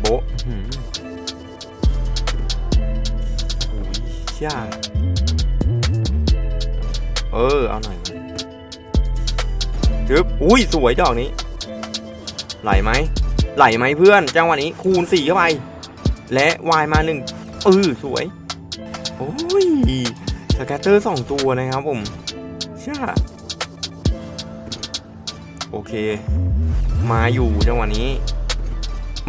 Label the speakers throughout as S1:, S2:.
S1: โบะหืมโอ้ยเชี่ยเออ เอาหน่อยจึ๊บอุ้ย สวยดอกนี้ ไหลไหม ไหลไหมเพื่อน จังหวะนี้คูณสี่เข้าไป และวายมาหนึ่งเออสวย โอ้ย สแกตเตอร์สองตัวนะครับผมเช่าโอเค มาอยู่จังหวะนี้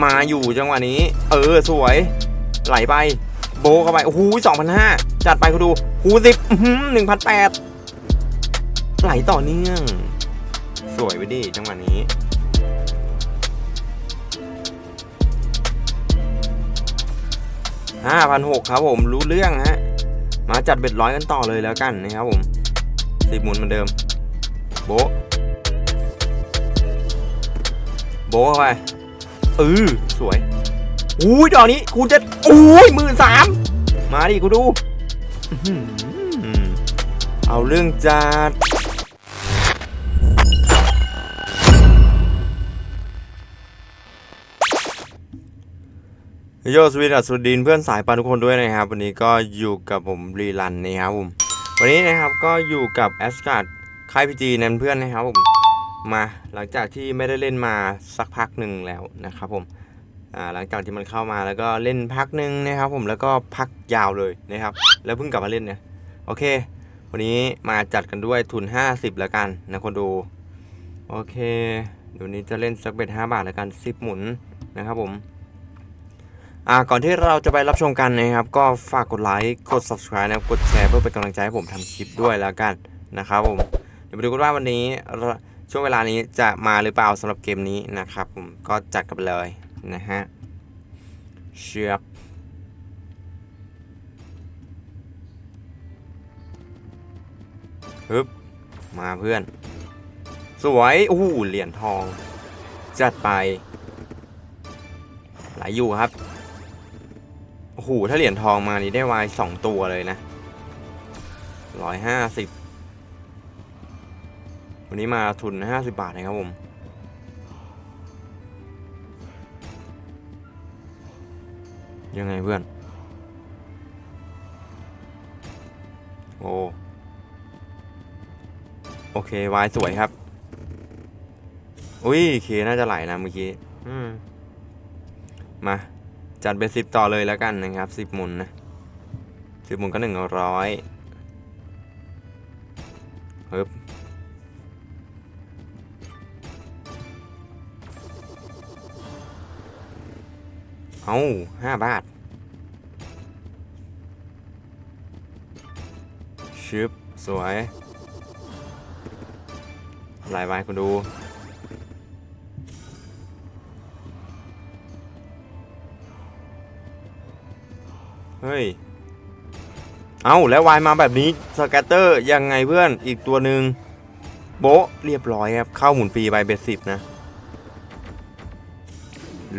S1: มาอยู่จังหวะนี้ เออสวย ไหลไป โบเข้าไปโอ้โหสองพันห้าจัดไปคุณดูคูสิบหนึ่งพันแปดไหลต่อเนื่อง สวยไปดิจังหวะนี้ห้าพันหกครับผมรู้เรื่องฮะ มาจัดเบ็ดร้อยกันต่อเลยแล้วกันนะครับผมสิบหมุนเหมือนเดิม โบโบเข้าไป เออสวยอุ้ยดอกนี้คูณจะอุ้ยหมื่นสามมาดิกูดูเอาเรื่องจัดโยสวีดัสสุดินเพื่อนสายปานทุกคนด้วยนะครับ วันนี้ก็อยู่กับผมรีลันนะครับผมวันนี้นะครับก็อยู่กับแอสการ์ดค่ายพีจีนั่นเพื่อนนะครับผม มาหลังจากที่ไม่ได้เล่นมาสักพักหนึ่งแล้วนะครับผมหลังจากที่มันเข้ามาแล้วก็เล่นพักหนึ่งนะครับผมแล้วก็พักยาวเลยนะครับ แล้วเพิ่งกลับมาเล่นเนี่ยโอเค วันนี้มาจัดกันด้วยทุน 50แล้วกันนะคนดูโอเคเดี๋ยวนี้จะเล่นสักเบ็ด5บาทแล้วกัน10หมุนนะครับผมอ่าก่อนที่เราจะไปรับชมกันนะครับ ก็ฝากกดไลค์กด subscribe นะครับกดแชร์เพื่อเป็นกำลังใจให้ผมทำคลิปด้วยแล้วกันนะครับผมเดี๋ยวไปดูกันว่าวันนี้ ช่วงเวลานี้จะมาหรือเปล่าสำหรับเกมนี้นะครับผมก็จัดกันเลยนะฮะเชือบฮึบมาเพื่อน สวยโอ้โหเหรียญทอง จัดไป หลายอยู่ครับ โอ้โห ถ้าเหรียญทองมานี่ได้วายสองตัวเลยนะร้อยห้าสิบ วันนี้มาทุนห้าสิบบาทนะครับผม ยังไงเพื่อน โอ้ โอเควายสวยครับ อุ้ยเคน่าจะไหลนะเมื่อกี้อืมมา จัดเป็นสิบต่อเลยแล้วกันนะครับสิบหมุนนะสิบหมุนก็หนึ่งร้อยฮึบ เอาห้าบาทชึบสวยลายไว้คุณดู เฮ้ย เอาแล้ววายมาแบบนี้ สแกตเตอร์ยังไงเพื่อนอีกตัวหนึ่งโบเรียบร้อยครับ เข้าหมุนฟรีไปเบ็ดสิบนะ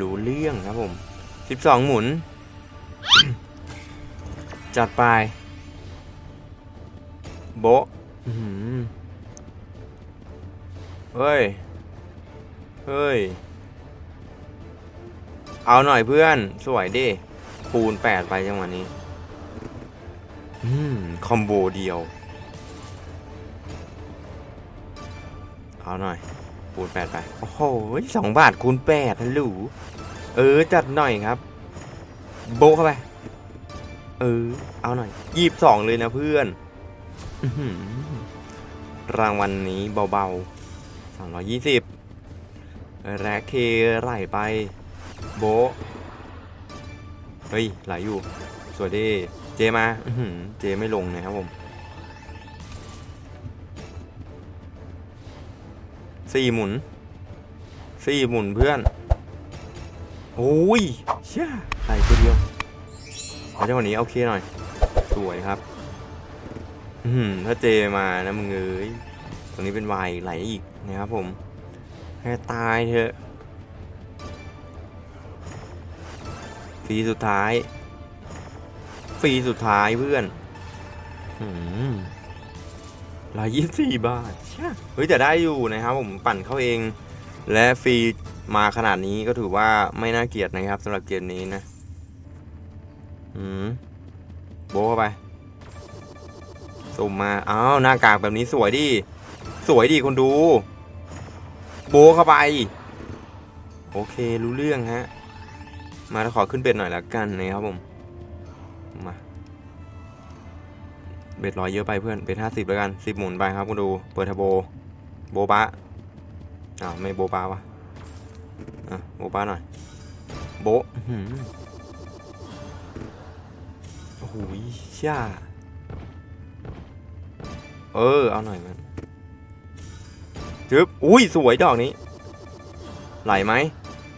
S1: รู้เรื่องครับผม สิบสองหมุน จัดไป โบะเฮ้ย เฮ้ย เอาหน่อยเพื่อน สวยดิ คูณ8ไปจังหวะนี้อืมคอมโบเดียว เอาหน่อย คูณ8ไป โอ้โหสองบาทคูณ8ฮัลโหล เออจัดหน่อยครับ โบเข้าไป เออ เอาหน่อยยีบสองเลยนะเพื่อนรางวัลนนี้เบาๆ220แรกเคไหลไป โบเฮ้ยไหลอยู่ สวยดีเจมาเจไม่ลงนะครับผมสี่หมุนสี่หมุนเพื่อน โอ้ยเชี่ยไหลตัวเดียวเอาจังหวะนี้โอเคหน่อย สวยครับ อือหือถ้าเจมานะมึงเอ้ยตรงนี้เป็นวายไหลอีกนะครับผม ให้ตายเถอะฟรีสุดท้ายฟรีสุดท้ายเพื่อนร้อยยี่สี่บาท เฮ้ยแต่ได้อยู่นะครับผมปั่นเข้าเอง และฟรี มาขนาดนี้ก็ถือว่าไม่น่าเกลียดนะครับสำหรับเกมนี้นะอืมโบเข้าไปสุ่มมาอ้าวหน้ากากแบบนี้สวยดิสวยดิคนดู โบเข้าไป โอเครู้เรื่องฮะ มาขอขึ้นเบ็ดหน่อยละกันนะครับผมมาเบ็ดร้อยเยอะไปเพื่อนเบ็ดห้าสิบแล้วกันสิบหมุนไปครับคุณดู เปิดทอร์โบโบบะอ้าวไม่โบบะวะ อะโบบะหน่อย โบะอื้อหือโอ้โหช่าเออ เอาหน่อยมันจึ๊บอุ้ย สวยดอกนี้ ไหลไหม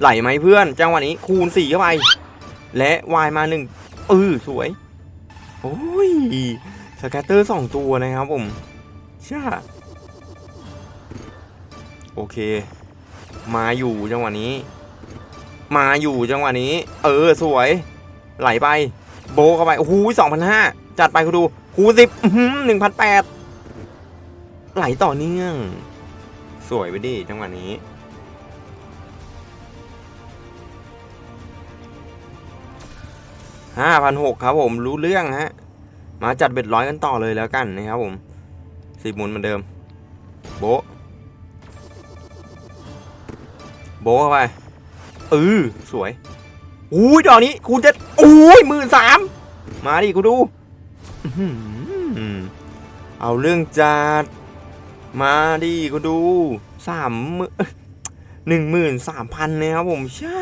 S1: ไหลไหมเพื่อน จังหวะนี้คูณสี่เข้าไป และวายมาหนึ่งเออสวย โอ้ย สแกตเตอร์สองตัวนะครับผมช่าโอเค มาอยู่จังหวะนี้ มาอยู่จังหวะนี้ เออสวย ไหลไป โบเข้าไปโอ้โหสองพันห้าจัดไปคุณดูคูสิบหนึ่งพันแปดไหลต่อเนื่อง สวยไปดิจังหวะนี้ ห้าพันหกครับผมรู้เรื่องฮะ มาจัดเบ็ดร้อยกันต่อเลยแล้วกันนะครับผมสิบหมุนเหมือนเดิม โบะ โบเข้าไปเออสวยอุ้ยดอกนี้คูณจะอุ้ยหมื่นสามมาดิกูดูอื้อหือเอาเรื่องจัดมาดิกูดูสามหมื่นหนึ่งหมื่นสามพันนะครับผมช่า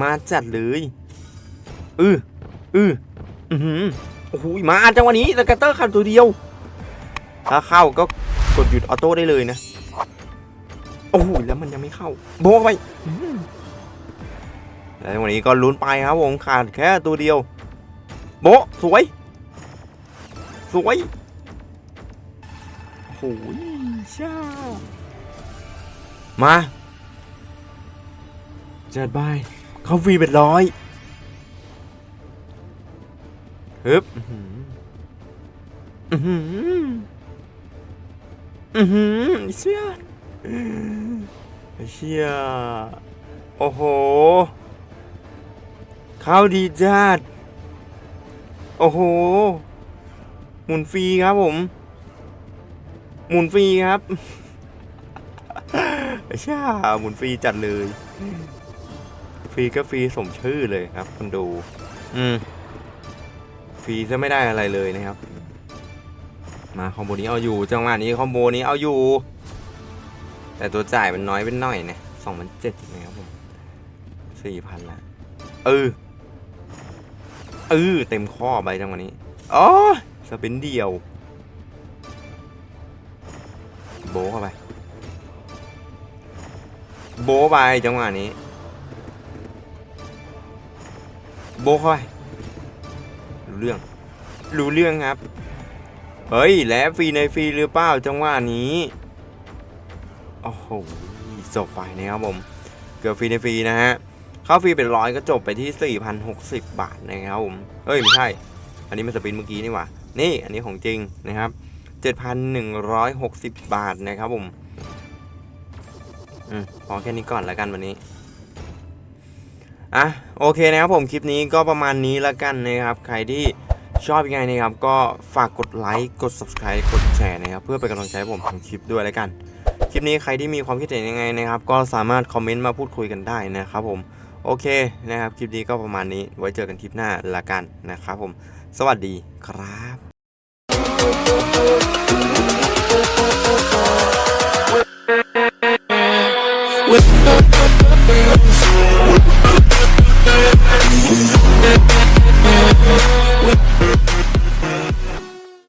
S1: มาจัดเลยอืออืออือโอ้โหมาจังวะนี้สกัตเตอร์ขันตัวเดียว ถ้าเข้าก็กดหยุดออโต้ได้เลยนะ โอ้โหแล้วมันยังไม่เข้า โบกไปแล้ววันนี้ก็ลุ้นไปครับผมขาดแค่ตัวเดียว โบสวย สวยโอ้โหช่ามาจัดไปเขาฟรีเป็นร้อยฮึบอื้อหืออือหืออือหือเชี่ย เชี่ยโอ้โหข้าวดีจัดโอ้โห หมุนฟรีครับผม หมุนฟรีครับช่าหมุนฟรีจัดเลย ฟรีก็ฟรีสมชื่อเลยครับคนดู อืม ฟรีจะไม่ได้อะไรเลยนะครับ มาคอมโบนี้เอาอยู่ จังหวะนี้คอมโบนี้เอาอยู่ แต่ตัวจ่ายมันน้อยเป็นหน่อยนะสองพันเจ็ดนะครับผมสี่พันละเออเออเต็มข้อไปจังวะนี้อ๋อสปินเดียว โบเข้าไป โบไปจังหวะนี้ โบเข้าไปรู้เรื่อง รู้เรื่องครับ เฮ้ย แล้วฟรีในฟรีหรือเปล่าจังหวะนี้ โอ้โหจบไปนะครับผม เกือบฟรีในฟรีนะฮะ เข้าฟรีเป็นร้อยก็จบไปที่ 4,060 บาทนะครับผม เอ้ย ไม่ใช่ อันนี้มันสปินเมื่อกี้นี่หว่า นี่อันนี้ของจริงนะครับ 7,160 บาทนะครับผม อืมพอแค่นี้ก่อนแล้วกันวันนี้อะโอเคนะครับผมคลิปนี้ก็ประมาณนี้แล้วกันนะครับ ใครที่ชอบยังไงนะครับ ก็ฝากกดไลค์กด subscribe กดแชร์นะครับ เพื่อเป็นกำลังใจให้ผมทำคลิปด้วยแล้วกัน คลิปนี้ใครที่มีความคิดเห็นยังไงนะครับ ก็สามารถคอมเมนต์มาพูดคุยกันได้นะครับผมโอเคนะครับ คลิปนี้ก็ประมาณนี้ไว้เจอกันคลิปหน้าละกันนะครับผม สวัสดีครับ